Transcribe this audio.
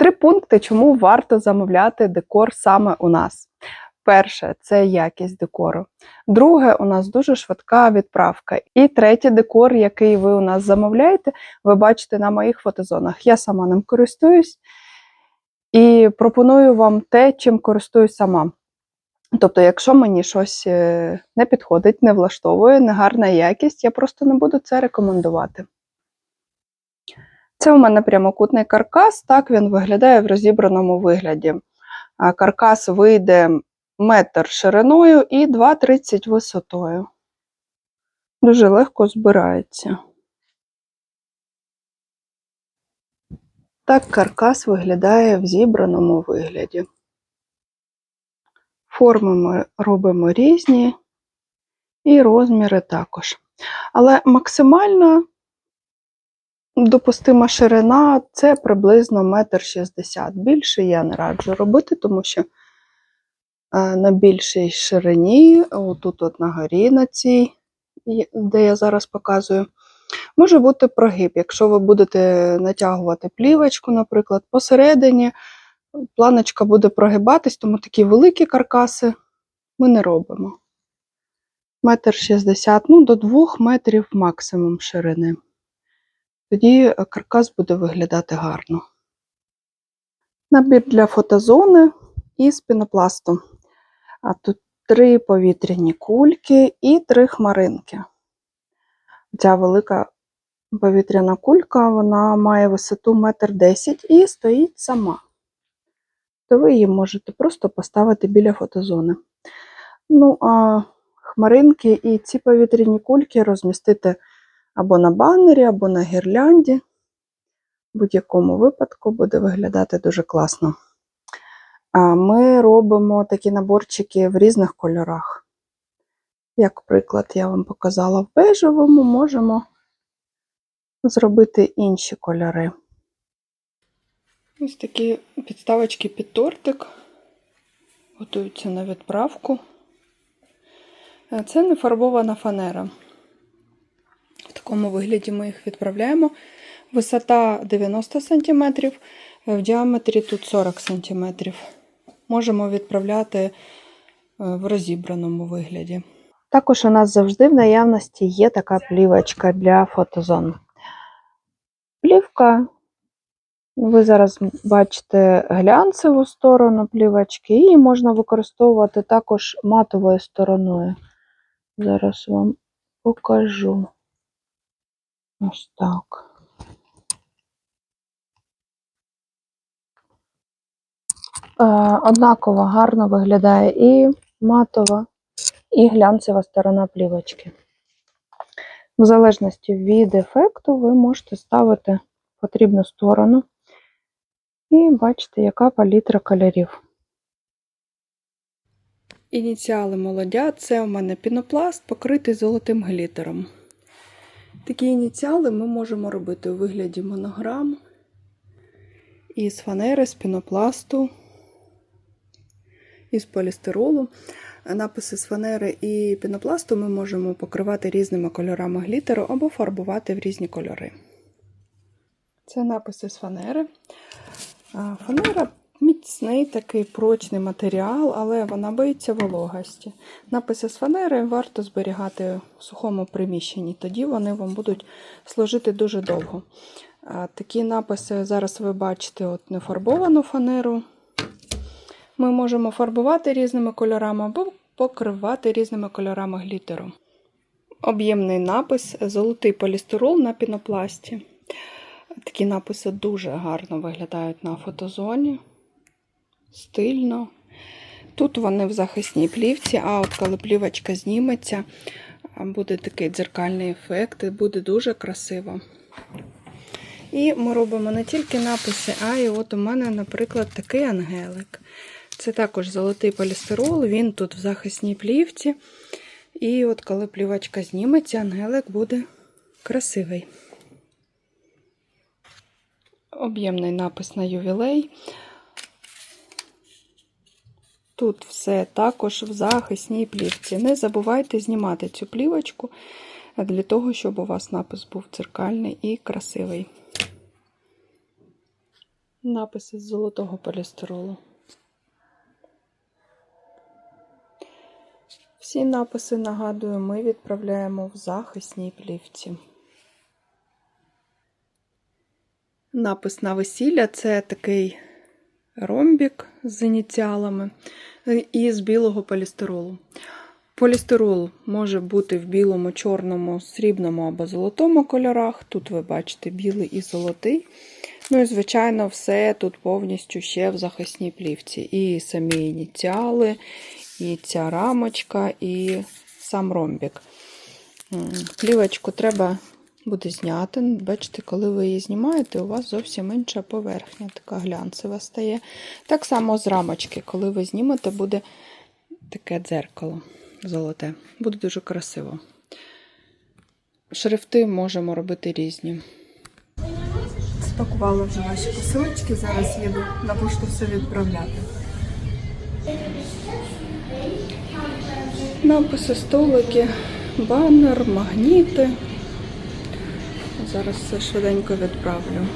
Три пункти, чому варто замовляти декор саме у нас. Перше це якість декору. Друге, у нас дуже швидка відправка. І третій декор, який ви у нас замовляєте, ви бачите на моїх фотозонах. Я сама ним користуюсь і пропоную вам те, чим користуюсь сама. Тобто, якщо мені щось е, не підходить, не влаштовує, негарна якість, я просто не буду це рекомендувати. Це у мене прямокутний каркас, так він виглядає в розібраному вигляді. Каркас вийде метр шириною і 2,30 висотою. Дуже легко збирається. Так каркас виглядає в зібраному вигляді. Форми ми робимо різні і розміри також. Але максимальна допустима ширина це приблизно 1,60 м. Більше я не раджу робити, тому що е, на більшій ширині, отут от на горі, на цій, де я зараз показую, може бути прогиб. Якщо ви будете натягувати плівочку, наприклад, посередині, планочка буде прогибатись, тому такі великі каркаси ми не робимо. Метр шістдесят, ну до двох метрів максимум ширини. Тоді е, каркас буде виглядати гарно. Набір для фотозони із пінопласту. А тут три повітряні кульки і три хмаринки. Ця велика повітряна кулька вона має висоту 1,10 м і стоїть сама. То ви її можете просто поставити біля фотозони. Ну, а хмаринки і ці повітряні кульки розмістити або на банері, або на гірлянді. В будь-якому випадку буде виглядати дуже класно. Ми робимо такі наборчики в різних кольорах. Як приклад, я вам показала в бежевому, можемо зробити інші кольори. Ось такі підставочки під тортик. Готуються на відправку. Це не фарбована фанера. Такому вигляді ми їх відправляємо. Висота 90 см, в діаметрі тут 40 см. Можемо відправляти е, в розібраному вигляді. Також у нас завжди в наявності є така плівочка для фотозон. Плівка, ви зараз бачите глянцеву сторону плівочки, її можна використовувати також матовою стороною. Зараз вам покажу. Ось так. Е, Однаково гарно виглядає і матова, і глянцева сторона плівочки. В залежності від ефекту, ви можете ставити потрібну сторону і бачите, яка палітра кольорів. Ініціали молодя це у мене пінопласт, покритий золотим глітером. Такі ініціали ми можемо робити у вигляді монограм із фанери, з пінопласту, із полістиролу. Написи з фанери і пінопласту ми можемо покривати різними кольорами глітеру або фарбувати в різні кольори. Це написи з фанери. Фанера міцний такий прочний матеріал, але вона боїться вологості. Написи з фанери варто зберігати в сухому приміщенні, тоді вони вам будуть служити дуже довго. Такі написи зараз ви бачите от нефарбовану фанеру. Ми можемо фарбувати різними кольорами або покривати різними кольорами глітеру. Об'ємний напис золотий полістирол на пінопласті. Такі написи дуже гарно виглядають на фотозоні. Стильно. Тут вони в захисній плівці, а от коли плівочка зніметься, буде такий дзеркальний ефект, і буде дуже красиво. І ми робимо не тільки написи, а й от у мене, наприклад, такий ангелик. Це також золотий полістирол, він тут в захисній плівці. І от коли плівочка зніметься, ангелик буде красивий. Об'ємний напис на ювілей. Тут все також в захисній плівці. Не забувайте знімати цю плівочку для того, щоб у вас напис був дзеркальний і красивий. Написи з золотого полістиролу. Всі написи, нагадую, ми відправляємо в захисній плівці. Напис на весілля це такий ромбік з ініціалами е, і з білого полістиролу. Полістирол може бути в білому, чорному, срібному або золотому кольорах. Тут ви бачите білий і золотий. Ну і, звичайно, все тут повністю ще в захисній плівці. І самі ініціали, і ця рамочка, і сам ромбік. Плівочку треба буде зняти. Бачите, коли ви її знімаєте, у вас зовсім інша поверхня, така глянцева стає. Так само з рамочки, коли ви знімете, буде таке дзеркало золоте. Буде дуже красиво. Шрифти можемо робити різні. Спакувала вже ваші посилочки, зараз їду на пошту все відправляти. Написи, столики, банер, магніти. Зараз все швиденько відправлю.